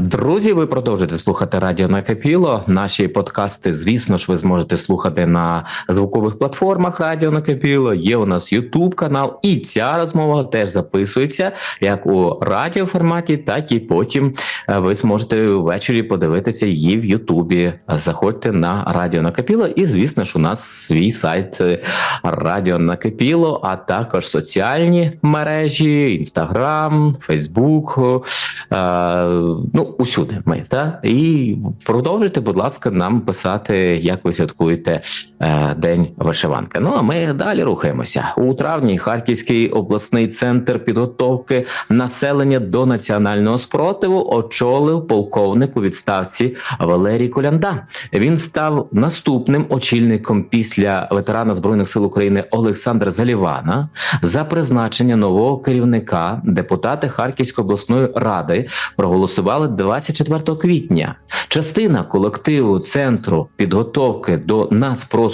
Друзі, ви продовжуєте слухати Радіо Накипіло. Наші подкасти, звісно ж, ви зможете слухати на звукових платформах Радіо Накипіло. Є у нас Ютуб канал, і ця розмова теж записується як у радіоформаті, так і потім е, ви зможете ввечері подивитися її в Ютубі. Заходьте на Радіо Накипіло, і звісно ж, у нас свій сайт е, Радіо Накипіло, а також соціальні мережі, Інстаграм, Фейсбук. Ну, усюди ми та? І продовжуйте, будь ласка, нам писати, як ви святкуєте день вишиванки. Ну а ми далі рухаємося у травні. Харківський обласний центр підготовки населення до національного спротиву очолив полковник у відставці Валерій Колянда. Він став наступним очільником після ветерана збройних сил України Олександра Залівана за призначення нового керівника. Депутати Харківської обласної ради проголосували 24 квітня. Частина колективу центру підготовки до нацпростову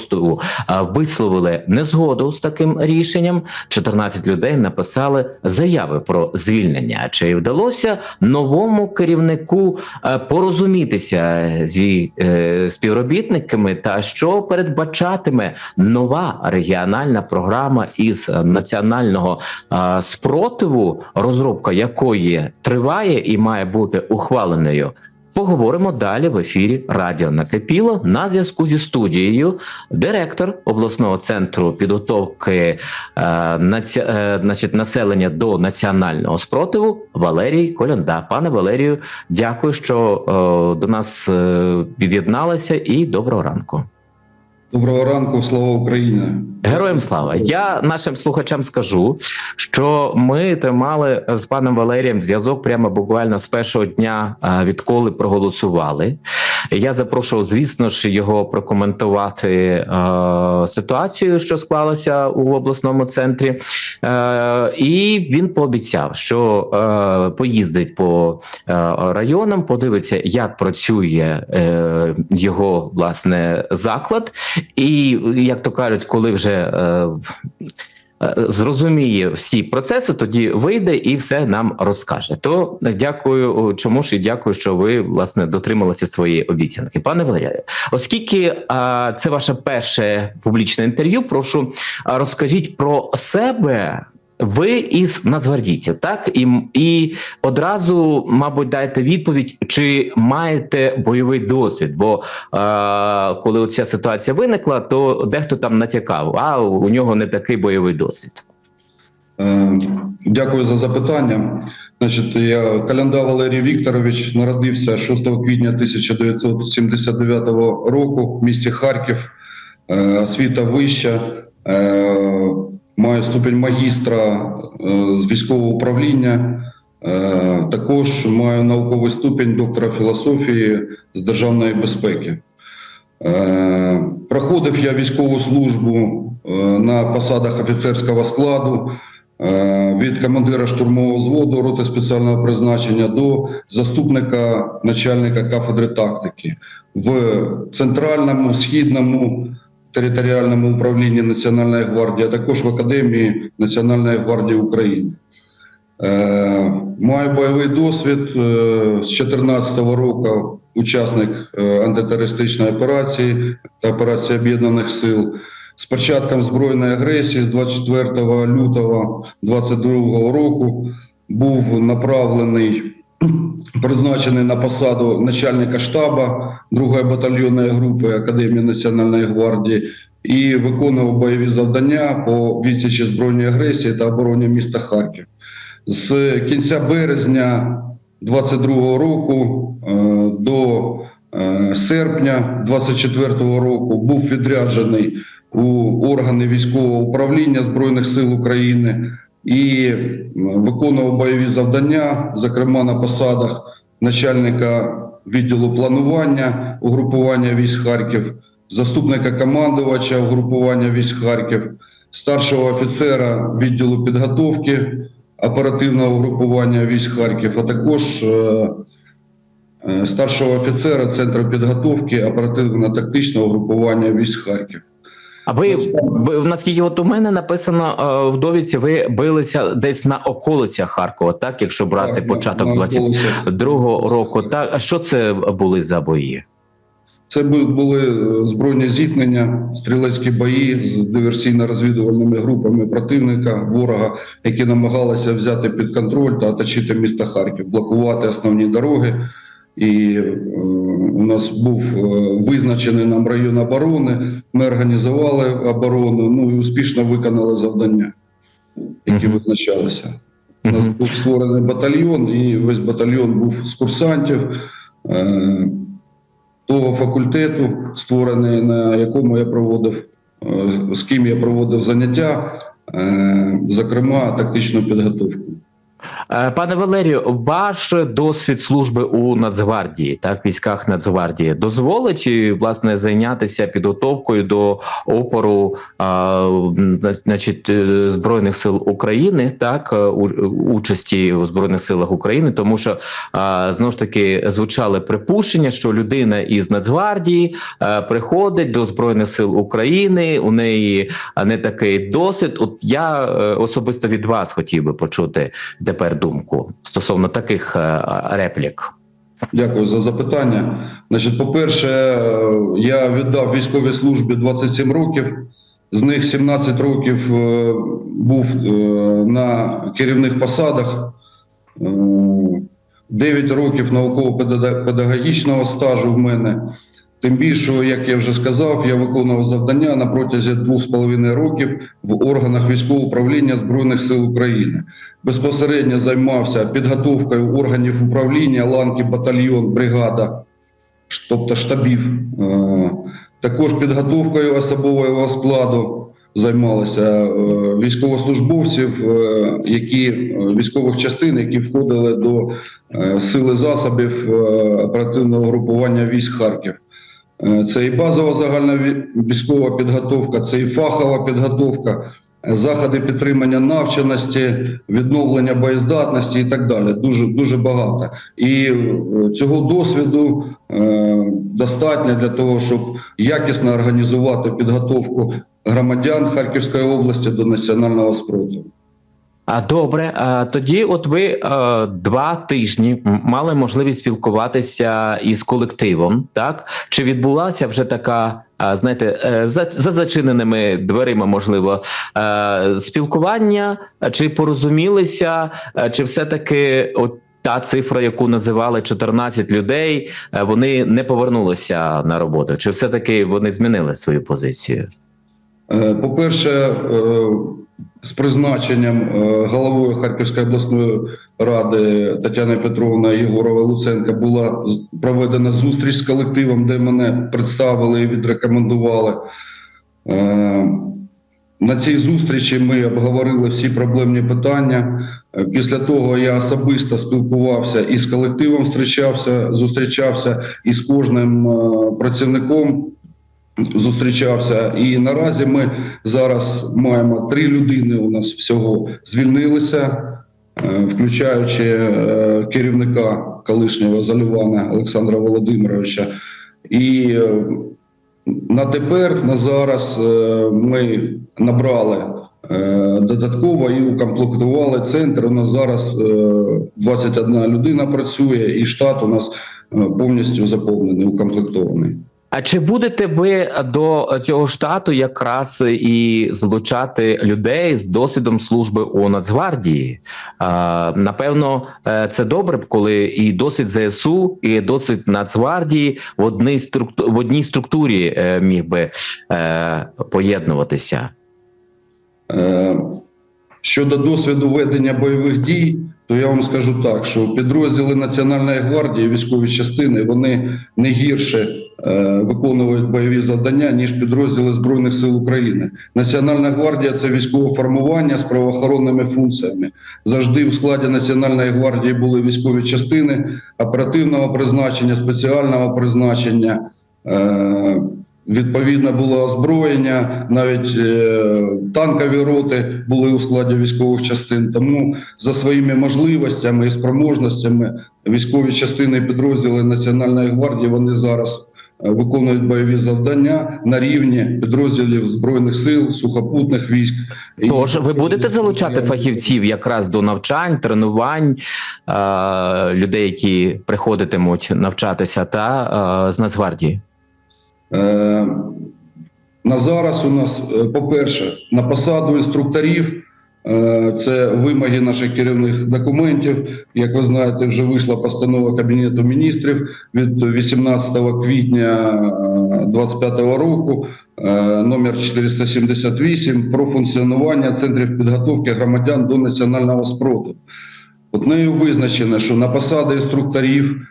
а, висловили незгоду з таким рішенням. 14 людей написали заяви про звільнення. Чи вдалося новому керівнику е, порозумітися зі е, співробітниками, та що передбачатиме нова регіональна програма із національного е, спротиву, розробка якої триває і має бути ухваленою. Поговоримо далі в ефірі Радіо Накипіло на зв'язку зі студією. Директор обласного центру підготовки е, наці... е, значить, населення до національного спротиву Валерій Колянда. Пане Валерію, дякую, що е, до нас е, від'єдналися, і доброго ранку. Доброго ранку, слава Україні! Героям слава! Я нашим слухачам скажу, що ми тримали з паном Валерієм зв'язок прямо буквально з першого дня, відколи проголосували. Я запрошував, звісно ж, його прокоментувати е, ситуацію, що склалася у обласному центрі, е, і він пообіцяв, що е, поїздить по е, районам, подивиться, як працює е, його власне заклад. І як то кажуть, коли вже е, зрозуміє всі процеси, тоді вийде і все нам розкаже. То дякую, чому ж і дякую, що ви власне дотрималися своєї обіцянки. Пане Валерію, оскільки а, це ваше перше публічне інтерв'ю, прошу розкажіть про себе. Ви із нацгвардійців, так і, і одразу, мабуть, дайте відповідь, чи маєте бойовий досвід? Бо е, коли ця ситуація виникла, то дехто там натякав, а у нього не такий бойовий досвід. Е, Дякую за запитання. Значить, я Калянда Валерій Вікторович народився 6 квітня 1979 року в місті Харків. Е, Освіта вища, Е, маю ступінь магістра е, з військового управління. Е, Також маю науковий ступінь доктора філософії з державної безпеки. Е, Проходив я військову службу на посадах офіцерського складу від командира штурмового взводу роти спеціального призначення до заступника начальника кафедри тактики в центральному східному територіальному управлінні Національної гвардії, а також в Академії Національної гвардії України. Е, Маю бойовий досвід е, з 2014 року, учасник е, антитерористичної операції та операції Об'єднаних Сил. З початком збройної агресії з 24 лютого 2022 року був направлений, призначений на посаду начальника штабу 2-ї батальйонної групи Академії Національної гвардії і виконував бойові завдання по відсічі збройної агресії та обороні міста Харків. З кінця березня 22 року е, до е, серпня 24 року був відряджений у органи військового управління Збройних сил України і виконував бойові завдання, зокрема на посадах начальника відділу планування угрупування військ Харків, заступника командувача угрупування військ Харків, старшого офіцера відділу підготовки оперативного угрупування військ Харків, а також е, е, старшого офіцера Центру підготовки оперативно-тактичного угрупування військ Харків. А ви, ви наскільки от у мене написано е, в довідці, ви билися десь на околицях Харкова, так? Якщо брати Так, початок на- на 22-го року, так а що це були за бої? Це були е, збройні зіткнення, стрілецькі бої з диверсійно-розвідувальними групами противника, ворога, які намагалися взяти під контроль та оточити місто Харків, блокувати основні дороги. І у нас був е, визначений нам район оборони. Ми організували оборону, ну і успішно виконали завдання, які визначалися. У нас був створений батальйон, і весь батальйон був з курсантів е, того факультету, створений, на якому я проводив, е, з ким я проводив заняття, зокрема тактичну підготовку. Е, Пане Валерію, ваш досвід служби у Нацгвардії, так, військах Нацгвардії, дозволить е, власне зайнятися підготовкою до опору а, значить, е, збройних сил України, так е, участі у збройних силах України, тому що а, знову ж таки звучали припущення, що людина із Нацгвардії е, приходить до збройних сил України. У неї не такий досвід. От я е, особисто від вас хотів би почути тепер думку стосовно таких е, реплік. Дякую за запитання. Значить, по-перше, е, я віддав військовій службі 27 років. З них 17 років е, був на керівних посадах, Е, 9 років науково-педагогічного стажу в мене. Тим більше, як я вже сказав, я виконував завдання на протязі 2,5 років в органах військового управління Збройних сил України. Безпосередньо займався підготовкою органів управління, ланки, батальйон, бригада, тобто штабів. Е, Також підготовкою особового складу займалися е, військовослужбовців, е, які військових частин, які входили до сили засобів оперативного групування військ Харків. Е, Це і базова загальна військова підготовка, це і фахова підготовка, е, заходи підтримання навченості, відновлення боєздатності і так далі. Дуже дуже багато. І е, цього досвіду достатньо для того, щоб якісно організувати підготовку громадян Харківської області до національного спротиву. А добре, тоді, от ви два тижні мали можливість спілкуватися із колективом. Так чи відбулася вже така, знаєте, е, за, за зачиненими дверима, можливо, е, спілкування, чи порозумілися, е, чи все таки от. Та цифра, яку називали 14 людей, вони не повернулися на роботу. Чи все таки вони змінили свою позицію? Е, По-перше, е, з призначенням е, головою Харківської обласної ради Тетяни Петровна Єгорова Луценка була проведена зустріч з колективом, де мене представили і відрекомендували. Е, На цій зустрічі ми обговорили всі проблемні питання. Е, Після того я особисто спілкувався і з колективом, зустрічався, зустрічався і з кожним працівником зустрічався. І наразі ми зараз маємо три людини. У нас всього звільнилися, е, включаючи е, керівника колишнього Залівана Олександра Володимировича. І е, на тепер, на зараз, ми набрали. Додатково і укомплектували центр. У нас зараз е, 21 людина працює, і штат у нас повністю заповнений, укомплектований. А чи будете ви до цього штату якраз і залучати людей з досвідом служби у Нацгвардії? Напевно, е, це добре, б, коли і досвід ЗСУ, і досвід Нацгвардії в одній структу в одній структурі е, міг би е, поєднуватися. Щодо досвіду ведення бойових дій, то я вам скажу так, що підрозділи Національної гвардії, військові частини, вони не гірше е, виконують бойові завдання, ніж підрозділи Збройних сил України. Національна гвардія це військове формування з правоохоронними функціями. Завжди в складі Національної гвардії були військові частини оперативного призначення, спеціального призначення. Е, Відповідно було озброєння, навіть е, танкові роти були у складі військових частин. Тому за своїми можливостями і спроможностями військові частини і підрозділи Національної гвардії вони зараз е, виконують бойові завдання на рівні підрозділів збройних сил, сухопутних військ. Тож ви будете залучати фахівців якраз до навчань, тренувань е, людей, які приходитимуть навчатися, та е, з Нацгвардії. Е, На зараз у нас, е, по-перше, на посаду інструкторів. е, Це вимоги наших керівних документів. Як ви знаєте, вже вийшла постанова Кабінету міністрів від 18 квітня 2025 року, номер 478 про функціонування центрів підготовки громадян до національного спротиву. От нею визначено, що на посади інструкторів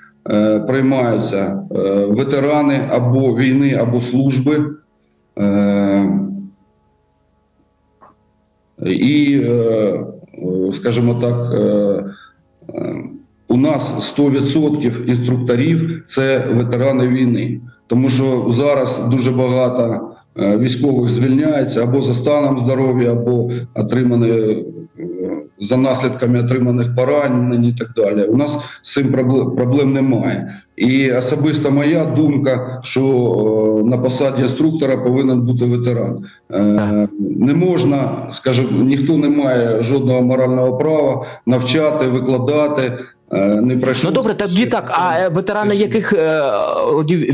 приймаються е, ветерани або війни, або служби. Е, і, е, е, скажімо так, е, е, у нас 100% інструкторів це ветерани війни, тому що зараз дуже багато е, військових звільняється або за станом здоров'я, або отримані е, за наслідками отриманих поранень і так далі. У нас з цим проблем, немає. І особиста моя думка, що е, на посаді інструктора повинен бути ветеран. Е, Не можна, скажімо, ніхто не має жодного морального права навчати, викладати. е, Не пройшов Ну добре, тоді так. А ветерани яких е,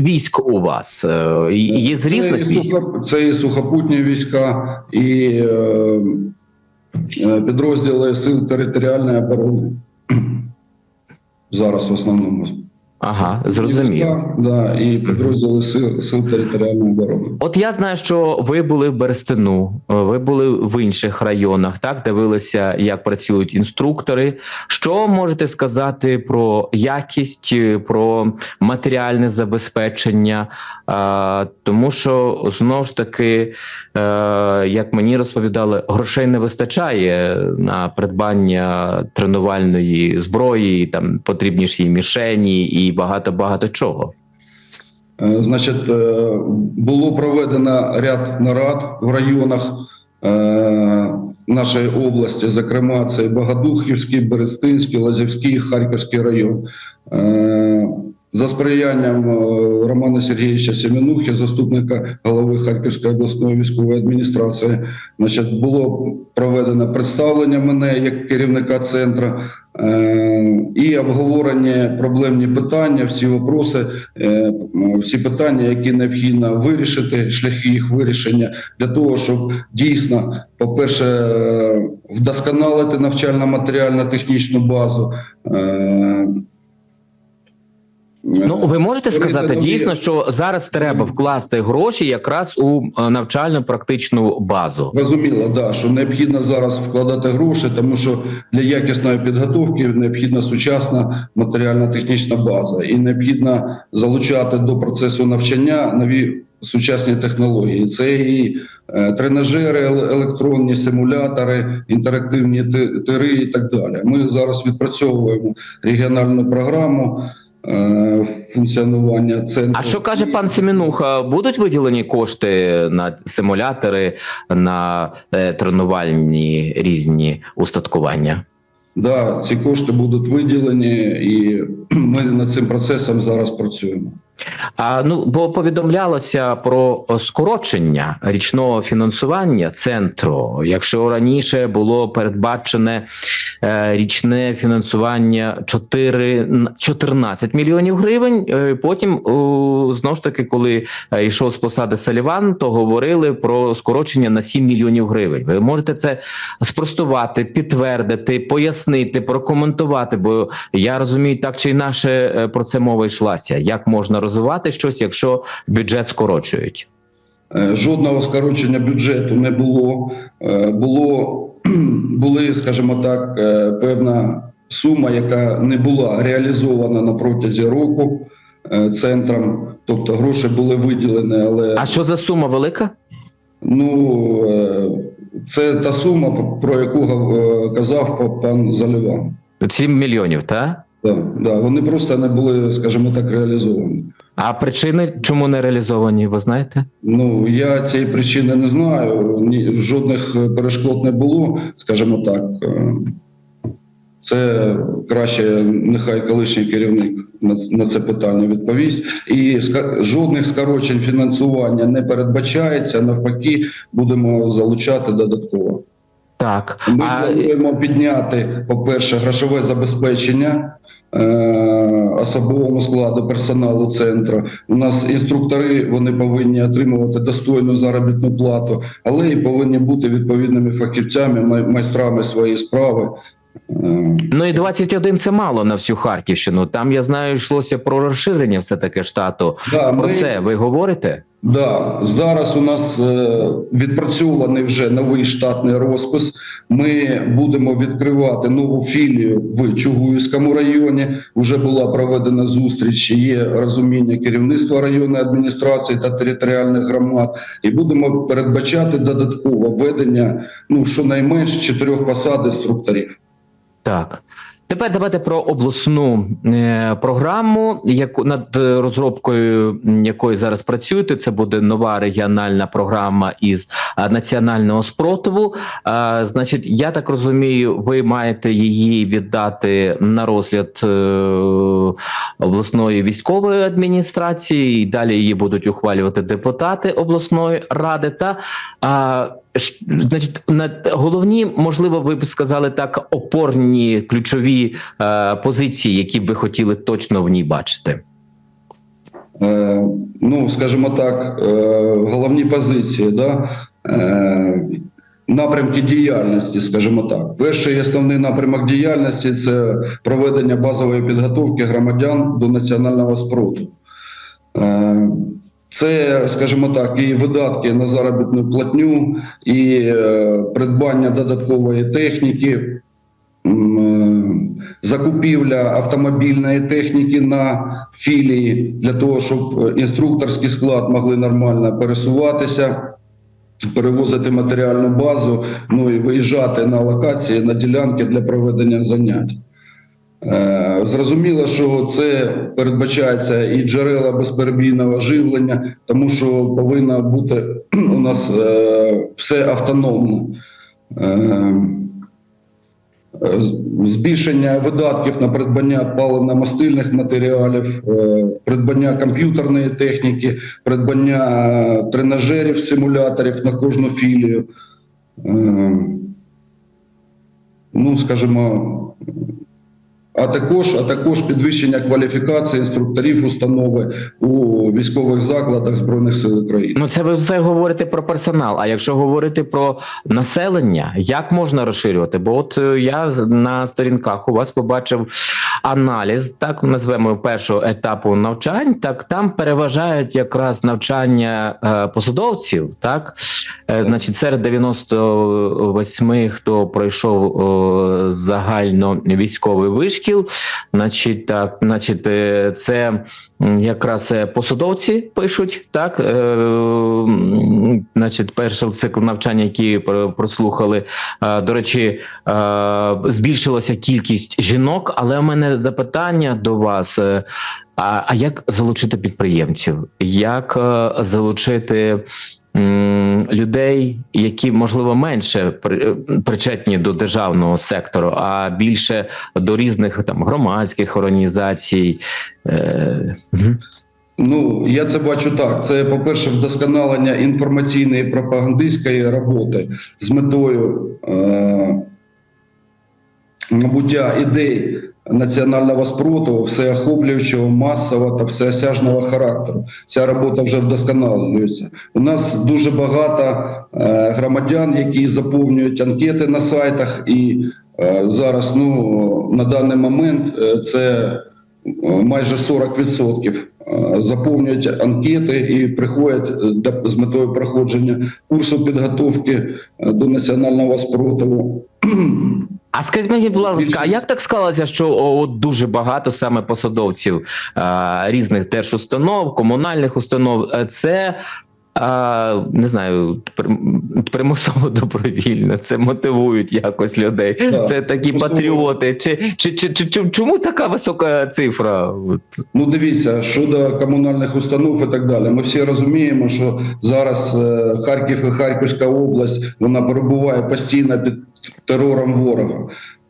військ у вас? Є з різних це військ? Це і сухопутні війська, і підрозділи сил територіальної оборони. Зараз в основному. Ага, зрозумів. Да, і підрозділи сил, сил територіальної оборони. От я знаю, що ви були в Берестину, е, ви були в інших районах, так дивилися, як працюють інструктори. Що можете сказати про якість, е, про матеріальне забезпечення? Е, Тому що знову ж таки, як мені розповідали, грошей не вистачає на придбання тренувальної зброї, там потрібні ж і мішені, і багато багато чого. Е, Значить, е, було проведено ряд нарад в районах е, нашої області, зокрема, це Богодухівський, Берестинський, Лазівський, Харківський район. За сприянням е, Романа Сергійовича Семенухи, заступника голови Харківської обласної військової адміністрації, значить, було проведено представлення мене як керівника центру е, і обговорені проблемні питання, всі вопроси, е, всі питання, які необхідно вирішити, шляхи їх вирішення для того, щоб дійсно, по-перше, вдосконалити навчально-матеріально-технічну базу. Е, Ну, ви можете сказати дійсно, що зараз треба вкласти гроші якраз у е, навчально-практичну базу. Розуміло, да, що необхідно зараз вкладати гроші, тому що для якісної підготовки необхідна сучасна матеріально-технічна база, і необхідно залучати до процесу навчання нові сучасні технології. Це і е, тренажери, електронні симулятори, інтерактивні тири і так далі. Ми зараз відпрацьовуємо регіональну програму. Е, Функціонування центру. А що каже пан Семенуха? Будуть виділені кошти на симулятори, на е, тренувальні різні устаткування? Да, ці кошти будуть виділені, і ми над цим процесом зараз працюємо. А ну бо повідомлялося про скорочення річного фінансування центру. Якщо раніше було передбачене річне фінансування 4, н- 14 мільйонів гривень. е, Потім знову ж таки, коли е, йшов з посади Саліван, то говорили про скорочення на 7 мільйонів гривень. Ви можете це спростувати, підтвердити, пояснити, прокоментувати. Бо я розумію, так чи інакше е, про це мова йшлася. Як можна розвивати щось, якщо бюджет скорочують? Е, Жодного скорочення бюджету не було. Е, Було були, скажімо так, е, певна сума, яка не була реалізована на протязі року е, центром. Тобто гроші були виділені, але А що за сума велика? ну е, це та сума, про яку казав пан Заливан. 7 мільйонів, так? Да, да, вони просто не були, скажімо так, реалізовані. А причини чому не реалізовані? Ви знаєте? Ну я цієї причини не знаю. Ні, жодних перешкод не було, скажімо так. Е, Це краще нехай колишній керівник на, це питання відповість. І жодних скорочень фінансування не передбачається. Навпаки, будемо залучати додатково. Так. Ми А, плануємо підняти, по-перше, грошове забезпечення особовому складу персоналу центру. У нас інструктори вони повинні отримувати достойну заробітну плату, але і повинні бути відповідними фахівцями, майстрами своєї справи. Е, Ну і 21 – це мало на всю Харківщину. Там я знаю, йшлося про розширення все таки штату. Да, Про ми- це ви говорите? Да, зараз у нас е, відпрацьований вже новий штатний розпис. Ми будемо відкривати нову філію в Чугуївському районі. Уже була проведена зустріч. Є розуміння керівництва районної адміністрації та територіальних громад, і будемо передбачати додатково введення ну щонайменш чотирьох посад інструкторів. Так. Тепер давайте про обласну е, програму, яку над е, розробкою якої зараз працюєте. Це буде нова регіональна програма із е, національного спротиву. Е, значить, я так розумію, ви маєте її віддати на розгляд е, обласної військової адміністрації, і далі її будуть ухвалювати депутати обласної ради. Та ш- значить, на головні, можливо, ви б сказали так, опорні ключові е, позиції, які б ви хотіли точно в ній бачити. Е, ну, скажімо так, е, головні позиції, да? е, напрямки діяльності, скажімо так. Перший основний напрямок діяльності це проведення базової підготовки громадян до національного спротиву. Це, скажімо так, і видатки на заробітну платню, і е, придбання додаткової техніки, е, закупівля автомобільної техніки на філії для того, щоб е, інструкторський склад могли нормально пересуватися, перевозити матеріальну базу, ну і виїжджати на локації, на ділянки для проведення занять. Е, Зрозуміло, що це передбачається і джерела безперебійного живлення, тому що повинно бути у нас е, все автономно. Е, збільшення видатків на придбання паливно-мастильних матеріалів, придбання комп'ютерної техніки, придбання тренажерів, симуляторів на кожну філію. Ну, скажімо, а також, а також підвищення кваліфікації інструкторів установи у військових закладах Збройних сил України. Ну, це ви все говорите про персонал. А якщо говорити про населення, як можна розширювати? Бо от е, я на сторінках у вас побачив аналіз, так назвемо першого етапу навчань. Так там переважають якраз навчання е, посадовців, так значить, серед 98, хто пройшов о, загально військовий вишкіл, значить, так, значить, е, це якраз е, посадовці пишуть, так, е, значить, перший цикл навчання, про- прослухали. Е, До речі, е, збільшилася кількість жінок, але у мене запитання до вас. е, А, а як залучити підприємців? Як е, залучити людей, які можливо менше при- причетні до державного сектору, а більше до різних там громадських організацій? Е. Ну, я це бачу так. Це, по-перше, вдосконалення інформаційної пропагандистської роботи з метою е- набуття ідей національного спротиву, всеохоплюючого, масового та всеосяжного характеру. Ця робота вже вдосконалюється. У нас дуже багато е- громадян, які заповнюють анкети на сайтах, і е- зараз, ну, на даний момент, е, це майже 40% е, заповнюють анкети і приходять е, з метою проходження курсу підготовки е, до національного спротиву. А скажіть мені, будь ласка, а як так склалося, що от дуже багато саме посадовців різних держустанов, комунальних установ? Це а, не знаю, примусово добровільно, це мотивують якось людей. Так, Це такі патріоти. Чи, чи, чи, чи, чи чому така висока цифра? Ну, дивіться, щодо комунальних установ і так далі. Ми всі розуміємо, що зараз е, Харків і Харківська область вона перебуває постійно під терором ворога.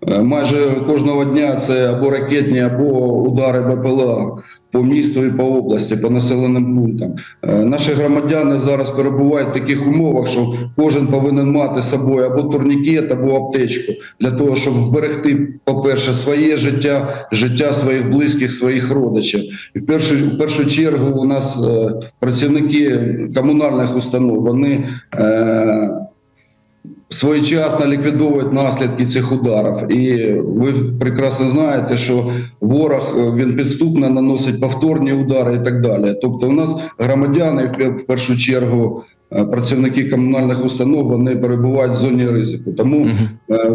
Е, Майже кожного дня це або ракетні, або удари БПЛА по місту і по області, по населеним пунктам. Е, Наші громадяни зараз перебувають в таких умовах, що кожен повинен мати з собою або турнікет, або аптечку для того, щоб вберегти, по-перше, своє життя, життя своїх близьких, своїх родичів. І в першу, в першу чергу у нас е, працівники комунальних установ вони е, своєчасно ліквідовують наслідки цих ударів. І ви прекрасно знаєте, що ворог е, він підступно наносить повторні удари і так далі. Тобто, у нас громадяни в першу чергу. е, Працівники комунальних установ вони перебувають в зоні ризику, тому. Е,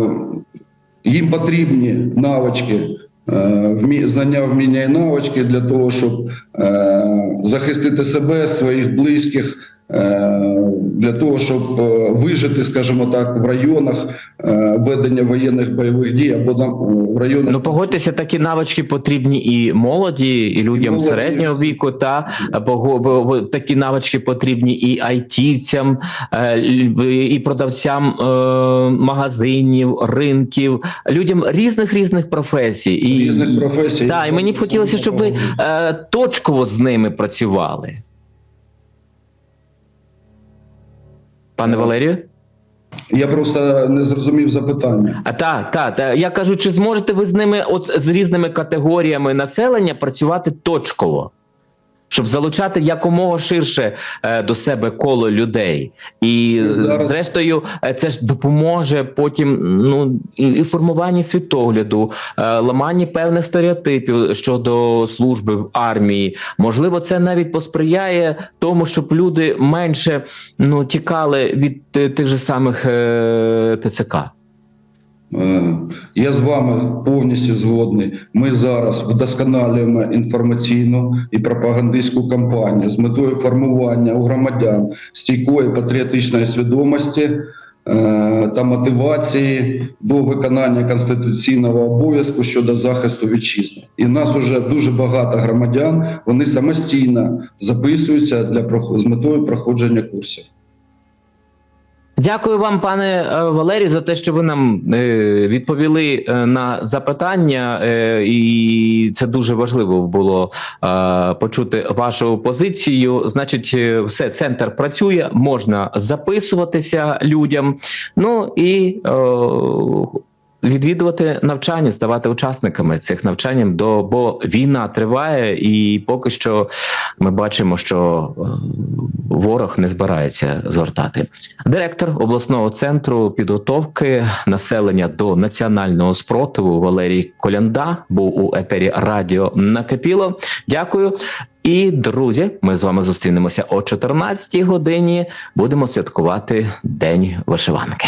їм потрібні навички, знання, вміння і навички для того, щоб захистити себе, своїх близьких, для того, щоб е, вижити, скажімо так, в районах е, ведення воєнних бойових дій або там е, в районах Ну погодьтеся, такі навички потрібні і молоді, і людям молоді. середнього віку. Та бо- такі навички потрібні і айтівцям, е, і продавцям е, магазинів, ринків, людям різних різних професій. І, різних професій. Так, і мені б хотілося, щоб ви е, точково з ними працювали. Пане Валерію? Я просто не зрозумів запитання. А так, та та. я кажу, чи зможете ви з ними, от з різними категоріями населення працювати точково, щоб залучати якомога ширше е, до себе коло людей, і Зараз- зрештою, е, це ж допоможе потім ну і, і формуванні світогляду, е, ламанні певних стереотипів щодо служби в армії. Можливо, це навіть посприяє тому, щоб люди менше ну тікали від тих же самих е, ТЦК. Е, Я з вами повністю згодний. Ми зараз вдосконалюємо інформаційну і пропагандистську кампанію з метою формування у громадян стійкої патріотичної свідомості е, та мотивації до виконання конституційного обов'язку щодо захисту вітчизни. І нас уже дуже багато громадян. Вони самостійно записуються для з метою проходження курсів. Дякую вам, пане е, Валерію, за те, що ви нам е, відповіли е, на запитання, і це дуже важливо було почути вашу позицію. Значить, все центр працює, можна записуватися людям. Ну і відвідувати навчання, ставати учасниками цих навчань, до бо війна триває, і поки що ми бачимо, що е, ворог не збирається згортати. Директор обласного центру підготовки населення до національного спротиву Валерій Колянда був у етері Радіо Накипіло. Дякую. І друзі, ми з вами зустрінемося о 14 годині. Будемо святкувати День вишиванки.